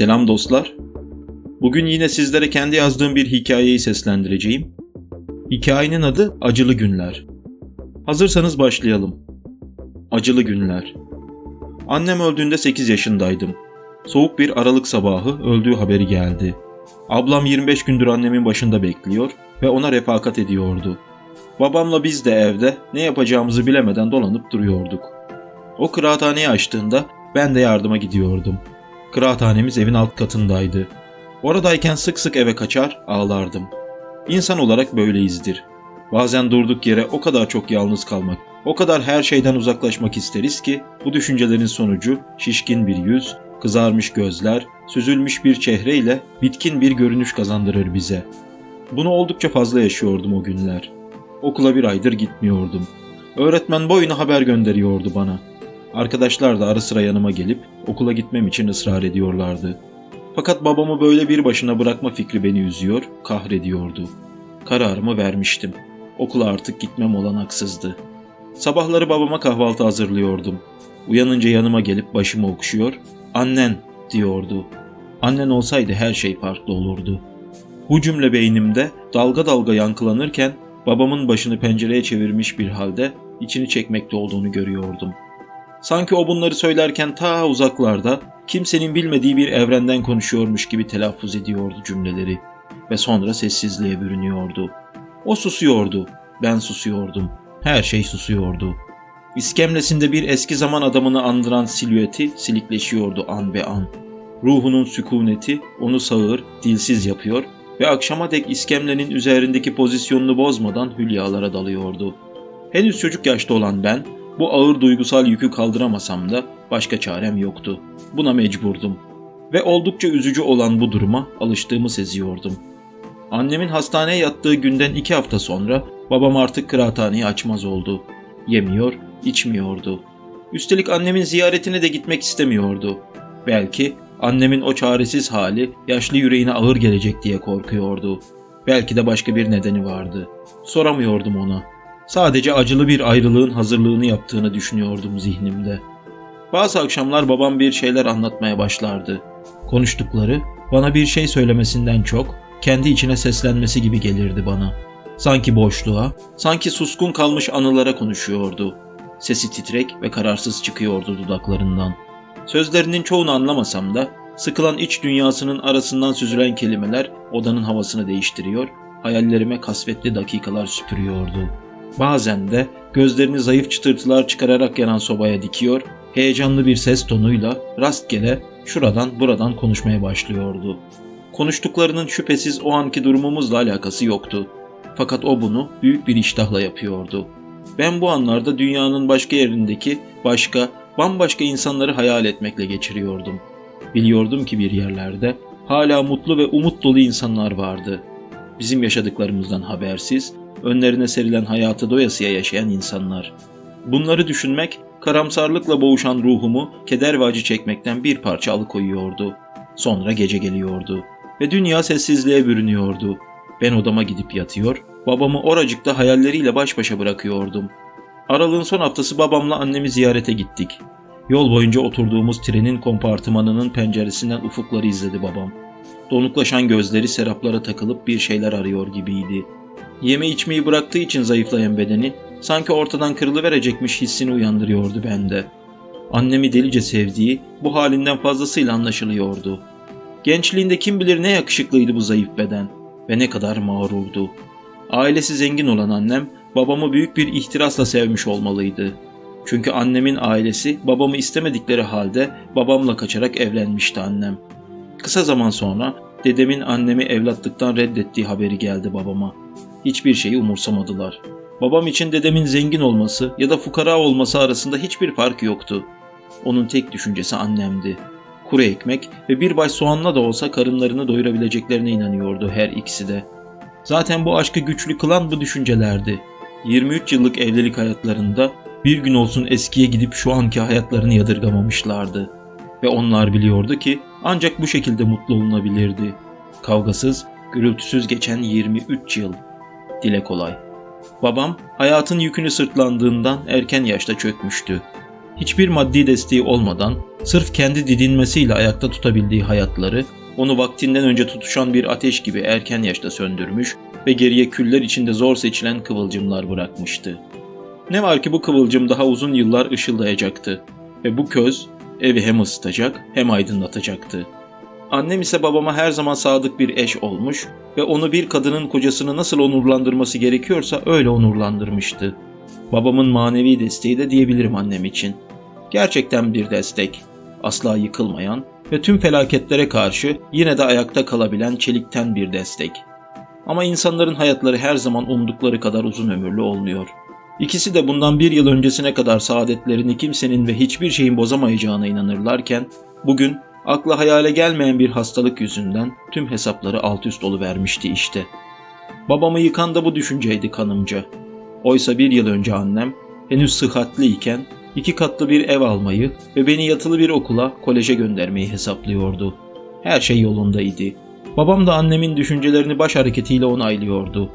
Selam dostlar. Bugün yine sizlere kendi yazdığım bir hikayeyi seslendireceğim. Hikayenin adı Acılı Günler. Hazırsanız başlayalım. Acılı Günler. Annem öldüğünde 8 yaşındaydım. Soğuk bir Aralık sabahı öldüğü haberi geldi. Ablam 25 gündür annemin başında bekliyor ve ona refakat ediyordu. Babamla biz de evde ne yapacağımızı bilemeden dolanıp duruyorduk. O kıraathaneyi açtığında ben de yardıma gidiyordum. Kıraathanemiz evin alt katındaydı. Oradayken sık sık eve kaçar, ağlardım. İnsan olarak böyleyizdir. Bazen durduk yere o kadar çok yalnız kalmak, o kadar her şeyden uzaklaşmak isteriz ki bu düşüncelerin sonucu şişkin bir yüz, kızarmış gözler, süzülmüş bir çehre ile bitkin bir görünüş kazandırır bize. Bunu oldukça fazla yaşıyordum o günler. Okula bir aydır gitmiyordum. Öğretmen boyuna haber gönderiyordu bana. Arkadaşlar da ara sıra yanıma gelip okula gitmem için ısrar ediyorlardı. Fakat babamı böyle bir başına bırakma fikri beni üzüyor, kahrediyordu. Kararımı vermiştim. Okula artık gitmem olanaksızdı. Sabahları babama kahvaltı hazırlıyordum. Uyanınca yanıma gelip başımı okşuyor, annen diyordu. Annen olsaydı her şey farklı olurdu. Bu cümle beynimde dalga dalga yankılanırken babamın başını pencereye çevirmiş bir halde içini çekmekte olduğunu görüyordum. Sanki o bunları söylerken ta uzaklarda kimsenin bilmediği bir evrenden konuşuyormuş gibi telaffuz ediyordu cümleleri ve sonra sessizliğe bürünüyordu. O susuyordu, ben susuyordum. Her şey susuyordu. İskemlesinde bir eski zaman adamını andıran silüeti silikleşiyordu an be an. Ruhunun sükuneti onu sağır, dilsiz yapıyor ve akşama dek iskemlenin üzerindeki pozisyonunu bozmadan hülyalara dalıyordu. Henüz çocuk yaşta olan ben bu ağır duygusal yükü kaldıramasam da başka çarem yoktu. Buna mecburdum. Ve oldukça üzücü olan bu duruma alıştığımı seziyordum. Annemin hastaneye yattığı günden iki hafta sonra babam artık kıraathaneyi açmaz oldu. Yemiyor, içmiyordu. Üstelik annemin ziyaretine de gitmek istemiyordu. Belki annemin o çaresiz hali yaşlı yüreğine ağır gelecek diye korkuyordu. Belki de başka bir nedeni vardı. Soramıyordum ona. Sadece acılı bir ayrılığın hazırlığını yaptığını düşünüyordum zihnimde. Bazı akşamlar babam bir şeyler anlatmaya başlardı. Konuştukları bana bir şey söylemesinden çok kendi içine seslenmesi gibi gelirdi bana. Sanki boşluğa, sanki suskun kalmış anılara konuşuyordu. Sesi titrek ve kararsız çıkıyordu dudaklarından. Sözlerinin çoğunu anlamasam da sıkılan iç dünyasının arasından süzülen kelimeler odanın havasını değiştiriyor, hayallerime kasvetli dakikalar süpürüyordu. Bazen de gözlerini zayıf çıtırtılar çıkararak yanan sobaya dikiyor, heyecanlı bir ses tonuyla rastgele şuradan buradan konuşmaya başlıyordu. Konuştuklarının şüphesiz o anki durumumuzla alakası yoktu. Fakat o bunu büyük bir iştahla yapıyordu. Ben bu anlarda dünyanın başka yerindeki başka, bambaşka insanları hayal etmekle geçiriyordum. Biliyordum ki bir yerlerde hala mutlu ve umut dolu insanlar vardı. Bizim yaşadıklarımızdan habersiz, önlerine serilen hayatı doyasıya yaşayan insanlar. Bunları düşünmek, karamsarlıkla boğuşan ruhumu keder ve acı çekmekten bir parça alıkoyuyordu. Sonra gece geliyordu ve dünya sessizliğe bürünüyordu. Ben odama gidip yatıyor, babamı oracıkta hayalleriyle baş başa bırakıyordum. Aralığın son haftası babamla annemi ziyarete gittik. Yol boyunca oturduğumuz trenin kompartımanının penceresinden ufukları izledi babam. Donuklaşan gözleri seraplara takılıp bir şeyler arıyor gibiydi. Yeme içmeyi bıraktığı için zayıflayan bedeni sanki ortadan kırılıverecekmiş hissini uyandırıyordu bende. Annemi delice sevdiği bu halinden fazlasıyla anlaşılıyordu. Gençliğinde kim bilir ne yakışıklıydı bu zayıf beden ve ne kadar mağrurdu. Ailesi zengin olan annem babamı büyük bir ihtirasla sevmiş olmalıydı. Çünkü annemin ailesi babamı istemedikleri halde babamla kaçarak evlenmişti annem. Kısa zaman sonra dedemin annemi evlatlıktan reddettiği haberi geldi babama. Hiçbir şeyi umursamadılar. Babam için dedemin zengin olması ya da fukara olması arasında hiçbir fark yoktu. Onun tek düşüncesi annemdi. Kuru ekmek ve bir baş soğanla da olsa karınlarını doyurabileceklerine inanıyordu her ikisi de. Zaten bu aşkı güçlü kılan bu düşüncelerdi. 23 yıllık evlilik hayatlarında bir gün olsun eskiye gidip şu anki hayatlarını yadırgamamışlardı. Ve onlar biliyordu ki ancak bu şekilde mutlu olunabilirdi. Kavgasız, gürültüsüz geçen 23 yıl. Dile kolay. Babam hayatın yükünü sırtlandığından erken yaşta çökmüştü. hiçbir maddi desteği olmadan sırf kendi didinmesiyle ayakta tutabildiği hayatları onu vaktinden önce tutuşan bir ateş gibi erken yaşta söndürmüş ve geriye küller içinde zor seçilen kıvılcımlar bırakmıştı. Ne var ki bu kıvılcım daha uzun yıllar ışıldayacaktı ve bu köz evi hem ısıtacak hem aydınlatacaktı. Annem ise babama her zaman sadık bir eş olmuş ve onu bir kadının kocasını nasıl onurlandırması gerekiyorsa öyle onurlandırmıştı. Babamın manevi desteği de diyebilirim annem için. Gerçekten bir destek. Asla yıkılmayan ve tüm felaketlere karşı yine de ayakta kalabilen çelikten bir destek. Ama insanların hayatları her zaman umdukları kadar uzun ömürlü olmuyor. İkisi de bundan bir yıl öncesine kadar saadetlerini kimsenin ve hiçbir şeyin bozamayacağına inanırlarken, bugün akla hayale gelmeyen bir hastalık yüzünden tüm hesapları alt üst vermişti işte. Babamı yıkan da bu düşünceydi kanımca. Oysa bir yıl önce annem henüz sıhhatliyken iki katlı bir ev almayı ve beni yatılı bir okula, koleje göndermeyi hesaplıyordu. Her şey yolundaydı. Babam da annemin düşüncelerini baş hareketiyle onaylıyordu.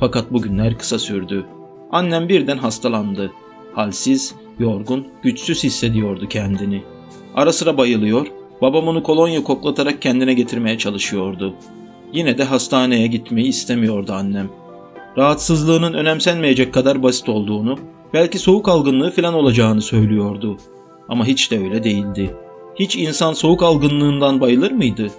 Fakat bugünler kısa sürdü. Annem birden hastalandı. Halsiz, yorgun, güçsüz hissediyordu kendini. Ara sıra bayılıyor, babam onu kolonya koklatarak kendine getirmeye çalışıyordu. Yine de hastaneye gitmeyi istemiyordu annem. Rahatsızlığının önemsenmeyecek kadar basit olduğunu, belki soğuk algınlığı falan olacağını söylüyordu. Ama hiç de öyle değildi. Hiç insan soğuk algınlığından bayılır mıydı?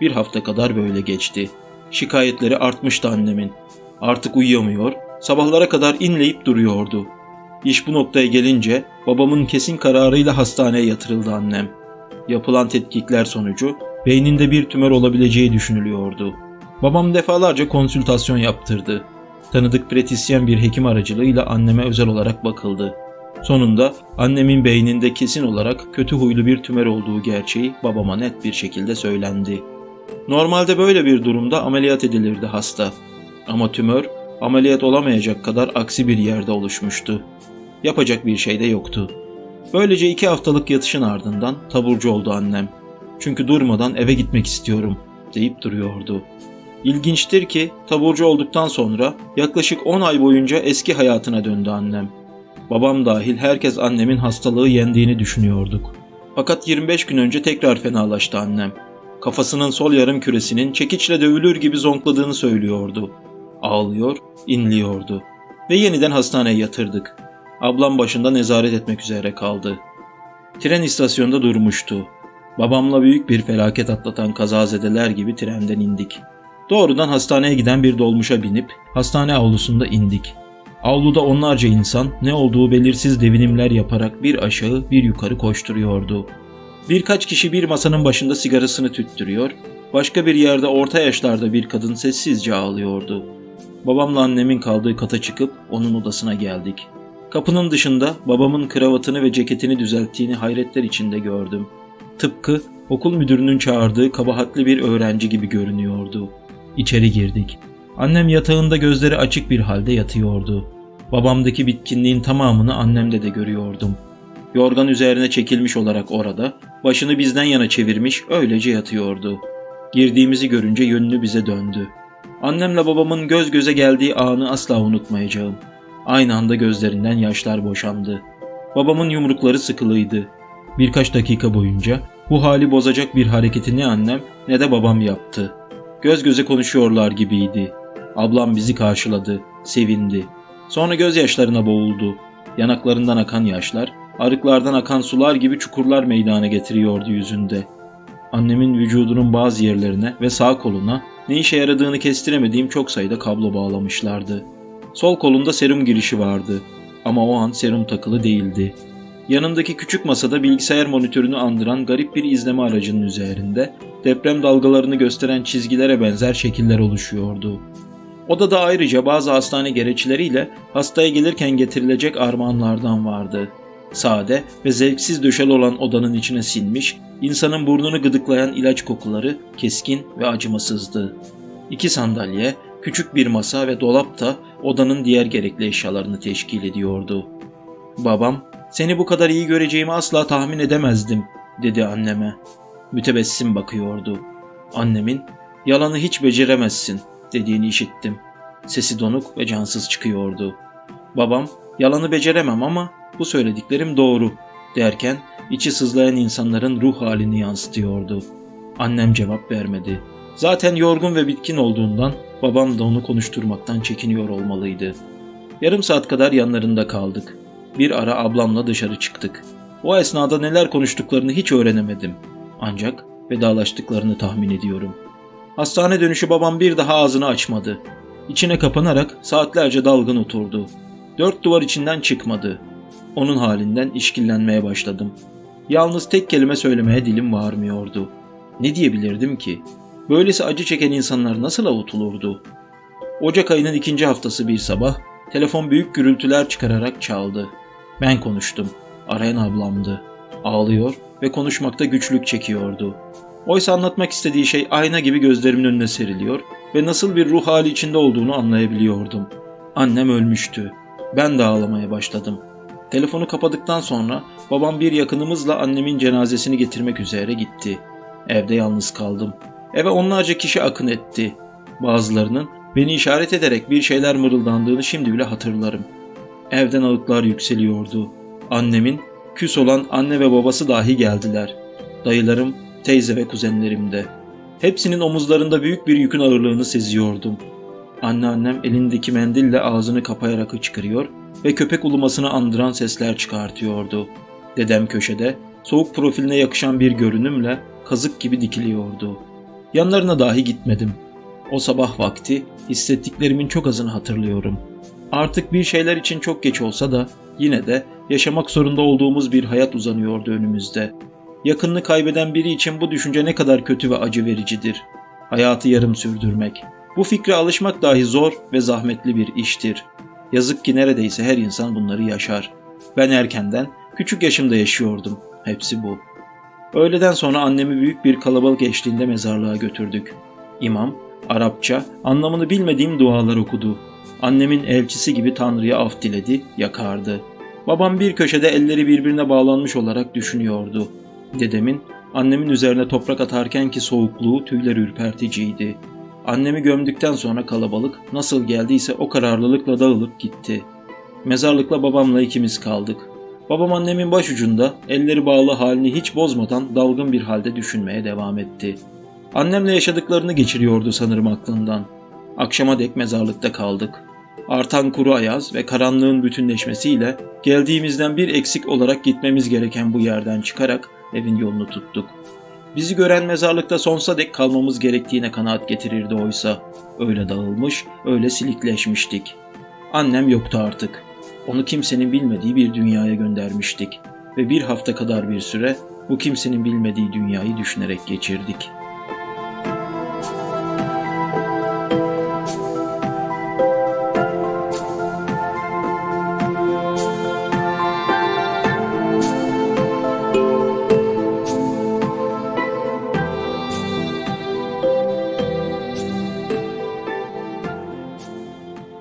Bir hafta kadar böyle geçti. Şikayetleri artmıştı annemin. Artık uyuyamıyor, sabahlara kadar inleyip duruyordu. İş bu noktaya gelince babamın kesin kararıyla hastaneye yatırıldı annem. Yapılan tetkikler sonucu beyninde bir tümör olabileceği düşünülüyordu. Babam defalarca konsültasyon yaptırdı. Tanıdık pratisyen bir hekim aracılığıyla anneme özel olarak bakıldı. Sonunda annemin beyninde kesin olarak kötü huylu bir tümör olduğu gerçeği babama net bir şekilde söylendi. Normalde böyle bir durumda ameliyat edilirdi hasta. Ama tümör ameliyat olamayacak kadar aksi bir yerde oluşmuştu. Yapacak bir şey de yoktu. Böylece iki haftalık yatışın ardından taburcu oldu annem. Çünkü durmadan eve gitmek istiyorum deyip duruyordu. İlginçtir ki taburcu olduktan sonra yaklaşık 10 ay boyunca eski hayatına döndü annem. Babam dahil herkes annemin hastalığı yendiğini düşünüyorduk. Fakat 25 gün önce tekrar fenalaştı annem. Kafasının sol yarım küresinin çekiçle dövülür gibi zonkladığını söylüyordu. Ağlıyor, inliyordu. Ve yeniden hastaneye yatırdık. Ablam başında nezaret etmek üzere kaldı. Tren istasyonda durmuştu. Babamla büyük bir felaket atlatan kazazedeler gibi trenden indik. Doğrudan hastaneye giden bir dolmuşa binip hastane avlusunda indik. Avluda onlarca insan ne olduğu belirsiz devinimler yaparak bir aşağı bir yukarı koşturuyordu. Birkaç kişi bir masanın başında sigarasını tüttürüyor, başka bir yerde orta yaşlarda bir kadın sessizce ağlıyordu. Babamla annemin kaldığı kata çıkıp onun odasına geldik. Kapının dışında babamın kravatını ve ceketini düzelttiğini hayretler içinde gördüm. Tıpkı okul müdürünün çağırdığı kabahatli bir öğrenci gibi görünüyordu. İçeri girdik. Annem yatağında gözleri açık bir halde yatıyordu. Babamdaki bitkinliğin tamamını annemde de görüyordum. Yorgan üzerine çekilmiş olarak orada, başını bizden yana çevirmiş öylece yatıyordu. Girdiğimizi görünce yönünü bize döndü. Annemle babamın göz göze geldiği anı asla unutmayacağım. Aynı anda gözlerinden yaşlar boşandı. Babamın yumrukları sıkılıydı. Birkaç dakika boyunca bu hali bozacak bir hareketi ne annem ne de babam yaptı. Göz göze konuşuyorlar gibiydi. Ablam bizi karşıladı, sevindi. Sonra gözyaşlarına boğuldu. Yanaklarından akan yaşlar, arıklardan akan sular gibi çukurlar meydana getiriyordu yüzünde. Annemin vücudunun bazı yerlerine ve sağ koluna ne işe yaradığını kestiremediğim çok sayıda kablo bağlamışlardı. Sol kolunda serum girişi vardı ama o an serum takılı değildi. Yanındaki küçük masada bilgisayar monitörünü andıran garip bir izleme aracının üzerinde deprem dalgalarını gösteren çizgilere benzer şekiller oluşuyordu. Odada ayrıca bazı hastane gereçleriyle hastaya gelirken getirilecek armağanlardan vardı. Sade ve zevksiz döşel olan odanın içine sinmiş, insanın burnunu gıdıklayan ilaç kokuları keskin ve acımasızdı. İki sandalye, küçük bir masa ve dolap da odanın diğer gerekli eşyalarını teşkil ediyordu. Babam, seni bu kadar iyi göreceğimi asla tahmin edemezdim, dedi anneme. Mütebessim bakıyordu. Annemin, yalanı hiç beceremezsin, dediğini işittim. Sesi donuk ve cansız çıkıyordu. Babam, yalanı beceremem ama bu söylediklerim doğru, derken içi sızlayan insanların ruh halini yansıtıyordu. Annem cevap vermedi. Zaten yorgun ve bitkin olduğundan babam da onu konuşturmaktan çekiniyor olmalıydı. Yarım saat kadar yanlarında kaldık. Bir ara ablamla dışarı çıktık. O esnada neler konuştuklarını hiç öğrenemedim. Ancak vedalaştıklarını tahmin ediyorum. Hastane dönüşü babam bir daha ağzını açmadı. İçine kapanarak saatlerce dalgın oturdu. Dört duvar içinden çıkmadı. Onun halinden işkillenmeye başladım. Yalnız tek kelime söylemeye dilim varmıyordu. Ne diyebilirdim ki? Böylesi acı çeken insanlar nasıl avutulurdu? Ocak ayının ikinci haftası bir sabah telefon büyük gürültüler çıkararak çaldı. Ben konuştum. Arayan ablamdı. Ağlıyor ve konuşmakta güçlük çekiyordu. Oysa anlatmak istediği şey ayna gibi gözlerimin önüne seriliyor ve nasıl bir ruh hali içinde olduğunu anlayabiliyordum. Annem ölmüştü. Ben de ağlamaya başladım. Telefonu kapadıktan sonra babam bir yakınımızla annemin cenazesini getirmek üzere gitti. Evde yalnız kaldım. Eve onlarca kişi akın etti. Bazılarının beni işaret ederek bir şeyler mırıldandığını şimdi bile hatırlarım. Evden ağıtlar yükseliyordu. Annemin küs olan anne ve babası dahi geldiler. Dayılarım, teyze ve kuzenlerim de. Hepsinin omuzlarında büyük bir yükün ağırlığını seziyordum. Anneannem elindeki mendille ağzını kapayarak hıçkırıyor ve köpek ulumasını andıran sesler çıkartıyordu. Dedem köşede soğuk profiline yakışan bir görünümle kazık gibi dikiliyordu. Yanlarına dahi gitmedim. O sabah vakti hissettiklerimin çok azını hatırlıyorum. Artık bir şeyler için çok geç olsa da yine de yaşamak zorunda olduğumuz bir hayat uzanıyordu önümüzde. Yakınını kaybeden biri için bu düşünce ne kadar kötü ve acı vericidir. Hayatı yarım sürdürmek. Bu fikre alışmak dahi zor ve zahmetli bir iştir. Yazık ki neredeyse her insan bunları yaşar. Ben erkenden, küçük yaşımda yaşıyordum. Hepsi bu. Öğleden sonra annemi büyük bir kalabalık eşliğinde mezarlığa götürdük. İmam, Arapça, anlamını bilmediğim dualar okudu. Annemin elçisi gibi Tanrı'ya af diledi, yakardı. Babam bir köşede elleri birbirine bağlanmış olarak düşünüyordu. Dedemin, annemin üzerine toprak atarken ki soğukluğu tüyler ürperticiydi. Annemi gömdükten sonra kalabalık nasıl geldiyse o kararlılıkla dağılıp gitti. Mezarlıkla babamla ikimiz kaldık. Babam annemin başucunda elleri bağlı halini hiç bozmadan dalgın bir halde düşünmeye devam etti. Annemle yaşadıklarını geçiriyordu sanırım aklından. Akşama dek mezarlıkta kaldık. Artan kuru ayaz ve karanlığın bütünleşmesiyle geldiğimizden bir eksik olarak gitmemiz gereken bu yerden çıkarak evin yolunu tuttuk. Bizi gören mezarlıkta sonsuza dek kalmamız gerektiğine kanaat getirirdi oysa. Öyle dağılmış, öyle silikleşmiştik. Annem yoktu artık. Onu kimsenin bilmediği bir dünyaya göndermiştik ve bir hafta kadar bir süre bu kimsenin bilmediği dünyayı düşünerek geçirdik.''